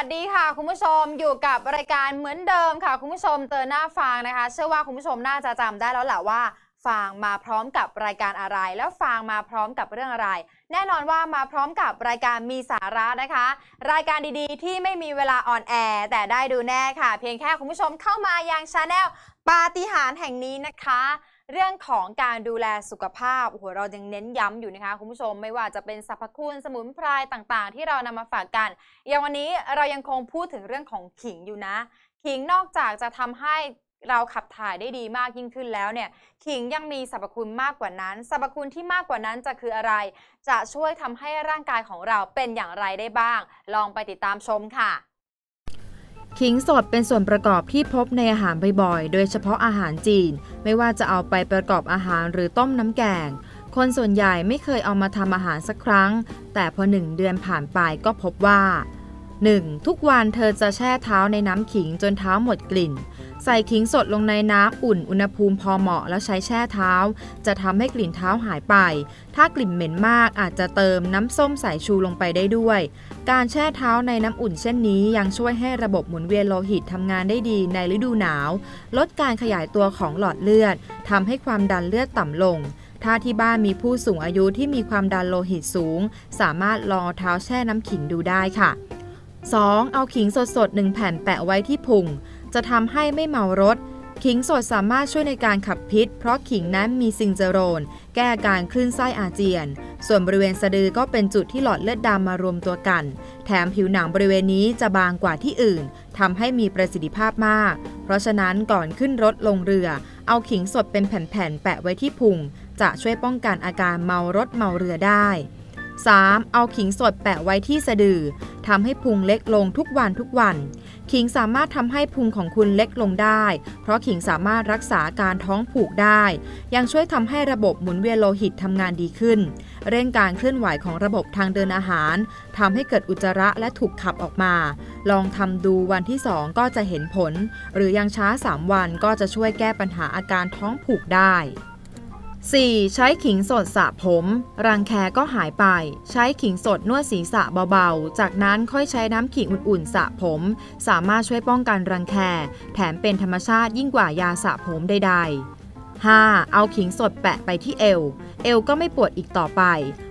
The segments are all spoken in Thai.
สดีค่ะ คุณผู้ชมอยู่กับรายการเหมือนเดิมค่ะ คุณผู้ชมเตือหน้าฟางนะคะ เชื่อว่าคุณผู้ชมน่าจะจำได้แล้วแหละว่าฟางมาพร้อมกับรายการอะไร แล้วฟางมาพร้อมกับเรื่องอะไร แน่นอนว่ามาพร้อมกับรายการมีสาระนะคะ รายการดีๆ ที่ไม่มีเวลาออนแอร์แต่ได้ดูแน่ค่ะ เพียงแค่คุณผู้ชมเข้ามายังชาแนลปาฏิหาริย์แห่งนี้นะคะ เรื่องของการดูแลสุขภาพโอ้โหเรายังเน้นย้ำอยู่นะคะคุณผู้ชมไม่ว่าจะเป็นสรรพคุณสมุนไพรต่างๆ ที่เรานำมาฝากกัน อย่างวันนี้เรายังคงพูดถึงเรื่องของขิงอยู่นะ ขิงนอกจากจะทำให้เราขับถ่ายได้ดีมากยิ่งขึ้นแล้วเนี่ย ขิงยังมีสรรพคุณมากกว่านั้น สรรพคุณที่มากกว่านั้นจะคืออะไร จะช่วยทำให้ร่างกายของเราเป็นอย่างไรได้บ้าง ลองไปติดตามชมค่ะ ขิงสดเป็นส่วนประกอบที่พบในอาหารบ่อยๆ โดยเฉพาะอาหารจีน ไม่ว่าจะเอาไปประกอบอาหารหรือต้มน้ำแกง คนส่วนใหญ่ไม่เคยเอามาทำอาหารสักครั้ง แต่พอหนึ่งเดือนผ่านไปก็พบว่า 1. ทุกวันเธอจะแช่เท้าในน้ำขิงจนเท้าหมดกลิ่น ใส่ขิงสดลงในน้ำอุ่นอุณหภูมิพอเหมาะแล้วใช้แช่เท้า จะทำให้กลิ่นเท้าหายไป ถ้ากลิ่นเหม็นมากอาจจะเติมน้ำส้มสายชูลงไปได้ด้วย การแช่เท้าในน้ำอุ่นเช่นนี้ ยังช่วยให้ระบบหมุนเวียนโลหิตทำงานได้ดีในฤดูหนาว ลดการขยายตัวของหลอดเลือดทำให้ความดันเลือดต่ำลงถ้าที่บ้านมีผู้สูงอายุที่มีความดันโลหิตสูง สามารถลองเอาเท้าแช่น้ำขิงดูได้ค่ะ 2. เอาขิงสดๆ1แผ่นแปะไว้ที่พุง จะทำให้ไม่เมารถ ขิงสดสามารถช่วยในการขับพิษ เพราะขิงนั้นมีซิงเจโรน แก้อาการคลื่นไส้อาเจียน ส่วนบริเวณสะดือก็เป็นจุดที่หลอดเลือดดำมารวมตัวกัน แถมผิวหนังบริเวณนี้จะบางกว่าที่อื่นทำให้มีประสิทธิภาพมาก เพราะฉะนั้นก่อนขึ้นรถลงเรือ เอาขิงสดเป็นแผ่นๆแปะไว้ที่พุง จะช่วยป้องกันอาการเมารถเมาเรือได้ 3. เอาขิงสดแปะไว้ที่สะดือทำให้พุงเล็กลงทุกวันทุกวัน ขิงสามารถทำให้พุงของคุณเล็กลงได้ เพราะขิงสามารถรักษาการท้องผูกได้ ยังช่วยทำให้ระบบหมุนเวียนโลหิตทำงานดีขึ้น เร่งการเคลื่อนไหวของระบบทางเดินอาหารทำให้เกิดอุจจาระและถูกขับออกมา ลองทำดูวันที่ 2 ก็จะเห็นผล หรือยังช้า 3 วันก็จะช่วยแก้ปัญหาอาการท้องผูกได้ 4. ใช้ขิงสดสระผม รังแคก็หายไป ใช้ขิงสดนวดศีรษะเบาๆ จากนั้นค่อยใช้น้ำขิงอุ่นๆสระผม สามารถช่วยป้องกันรังแค แถมเป็นธรรมชาติยิ่งกว่ายาสระผมใดๆ 5. เอาขิงสดแปะไปที่เอว เอวก็ไม่ปวดอีกต่อไป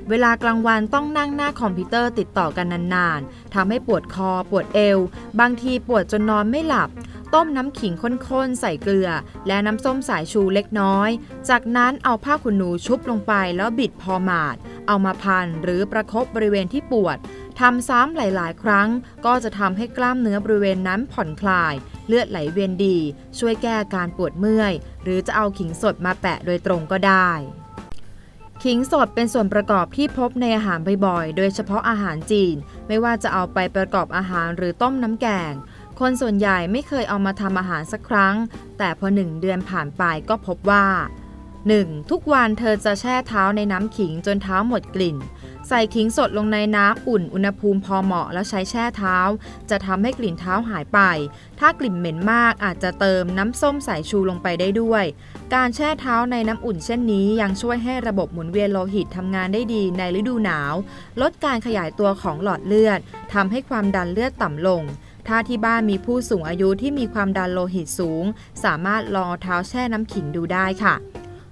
เวลากลางวันต้องนั่งหน้าคอมพิวเตอร์ติดต่อกันนานๆ ทำให้ปวดคอปวดเอว บางทีปวดจนนอนไม่หลับ ต้มน้ำขิงข้นๆ ใส่เกลือ และน้ำส้มสายชูเล็กน้อย จากนั้นเอาผ้าขนหนูชุบลงไปแล้วบิดพอหมาด เอามาพันหรือประคบบริเวณที่ปวดทำซ้ำหลายๆ ครั้ง ก็จะทำให้กล้ามเนื้อบริเวณนั้นผ่อนคลาย เลือดไหลเวียนดี ช่วยแก้การปวดเมื่อย หรือจะเอาขิงสดมาแปะโดยตรงก็ได้ขิงสดเป็นส่วนประกอบที่พบในอาหารบ่อยๆ โดยเฉพาะอาหารจีน ไม่ว่าจะเอาไปประกอบอาหารหรือต้มน้ำแกง คนส่วนใหญ่ไม่เคยเอามาทำอาหารสักครั้ง แต่พอหนึ่งเดือนผ่านไปก็พบว่า 1. ทุกวันเธอจะแช่เท้าในน้ำขิงจนเท้าหมดกลิ่น ใส่ขิงสดลงในน้ำอุ่นอุณหภูมิพอเหมาะแล้วใช้แช่เท้า จะทำให้กลิ่นเท้าหายไป ถ้ากลิ่นเหม็นมากอาจจะเติมน้ำส้มสายชูลงไปได้ด้วย การแช่เท้าในน้ำอุ่นเช่นนี้ยังช่วยให้ระบบหมุนเวียนโลหิตทำงานได้ดีในฤดูหนาว ลดการขยายตัวของหลอดเลือดทำให้ความดันเลือดต่ำลง ถ้าที่บ้านมีผู้สูงอายุที่มีความดันโลหิตสูง สามารถลองเท้าแช่น้ำขิงดูได้ค่ะ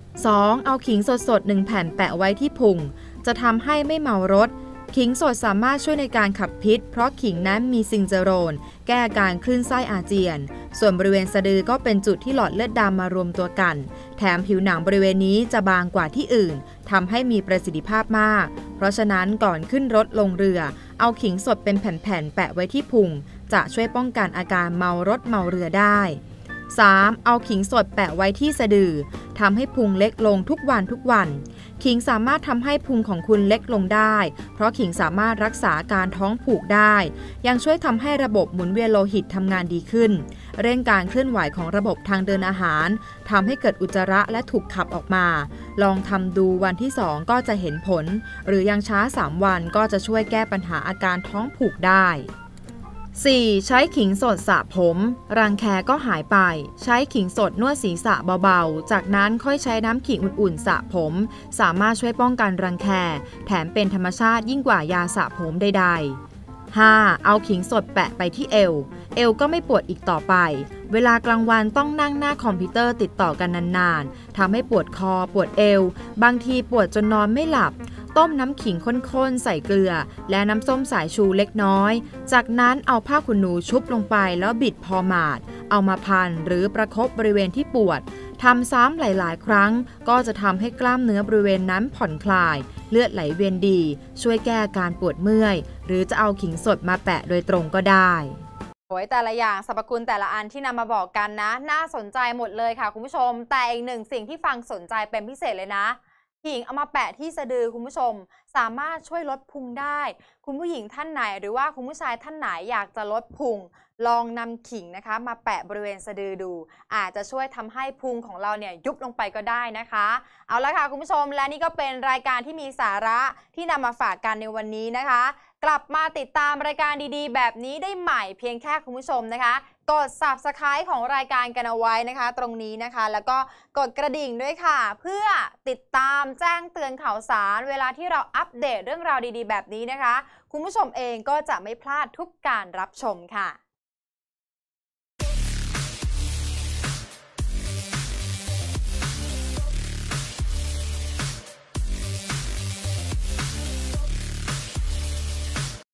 2. เอาขิงสดๆ1แผ่นแปะไว้ที่พุง จะทำให้ไม่เมารถ ขิงสดสามารถช่วยในการขับพิษ เพราะขิงนั้นมีซิงเจโรน แก้อาการคลื่นไส้อาเจียน ส่วนบริเวณสะดือก็เป็นจุดที่หลอดเลือดดำมารวมตัวกัน แถมผิวหนังบริเวณนี้จะบางกว่าที่อื่นทำให้มีประสิทธิภาพมาก เพราะฉะนั้นก่อนขึ้นรถลงเรือ เอาขิงสดเป็นแผ่นๆแปะไว้ที่พุง จะช่วยป้องกันอาการเมารถเมาเรือได้ 3. เอาขิงสดแปะไว้ที่สะดือทำให้พุงเล็กลงทุกวันทุกวัน ขิงสามารถทำให้พุงของคุณเล็กลงได้ เพราะขิงสามารถรักษาการท้องผูกได้ ยังช่วยทำให้ระบบหมุนเวียนโลหิตทำงานดีขึ้น เร่งการเคลื่อนไหวของระบบทางเดินอาหารทำให้เกิดอุจจาระและถูกขับออกมา ลองทำดูวันที่ 2 ก็จะเห็นผล หรือยังช้า 3 วันก็จะช่วยแก้ปัญหาอาการท้องผูกได้ 4. ใช้ขิงสดสระผม รังแคก็หายไป ใช้ขิงสดนวดศีรษะเบาๆ จากนั้นค่อยใช้น้ำขิงอุ่นๆสระผม สามารถช่วยป้องกันรังแค แถมเป็นธรรมชาติยิ่งกว่ายาสระผมใดๆ 5. เอาขิงสดแปะไปที่เอว เอวก็ไม่ปวดอีกต่อไป เวลากลางวันต้องนั่งหน้าคอมพิวเตอร์ติดต่อกันนานๆ ทำให้ปวดคอปวดเอว บางทีปวดจนนอนไม่หลับ ต้มน้ำขิงข้นๆ ใส่เกลือ และน้ำส้มสายชูเล็กน้อย จากนั้นเอาผ้าขนหนูชุบลงไปแล้วบิดพอหมาด เอามาพันหรือประคบบริเวณที่ปวดทำซ้ำหลาย ๆ ครั้ง ก็จะทำให้กล้ามเนื้อบริเวณนั้นผ่อนคลาย เลือดไหลเวียนดี ช่วยแก้าการปวดเมื่อย หรือจะเอาขิงสดมาแปะโดยตรงก็ได้โอ้ยแต่ละอย่างสรรพคุณแต่ละอันที่นำมาบอกกันนะ น่าสนใจหมดเลยค่ะคุณผู้ชม แต่อีกหนึ่งสิ่งที่ฟังสนใจเป็นพิเศษเลยนะ ขิงเอามาแปะที่สะดือคุณผู้ชม สามารถช่วยลดพุงได้ คุณผู้หญิงท่านไหนหรือว่าคุณผู้ชายท่านไหนอยากจะลดพุง ลองนำขิงนะคะ มาแปะบริเวณสะดือดู อาจจะช่วยทำให้พุงของเราเนี่ยยุบลงไปก็ได้นะคะ เอาละค่ะคุณผู้ชม และนี่ก็เป็นรายการที่มีสาระที่นำมาฝากกันในวันนี้นะคะ กลับมาติดตามรายการดีๆ แบบนี้ได้ใหม่เพียงแค่คุณผู้ชมนะคะ กด subscribe ของรายการกันเอาไว้นะคะ ตรงนี้นะคะ แล้วก็กดกระดิ่งด้วยค่ะ เพื่อติดตามแจ้งเตือนข่าวสาร เวลาที่เราอัปเดตเรื่องราวดีๆ แบบนี้นะคะ คุณผู้ชมเองก็จะไม่พลาดทุกการรับชมค่ะ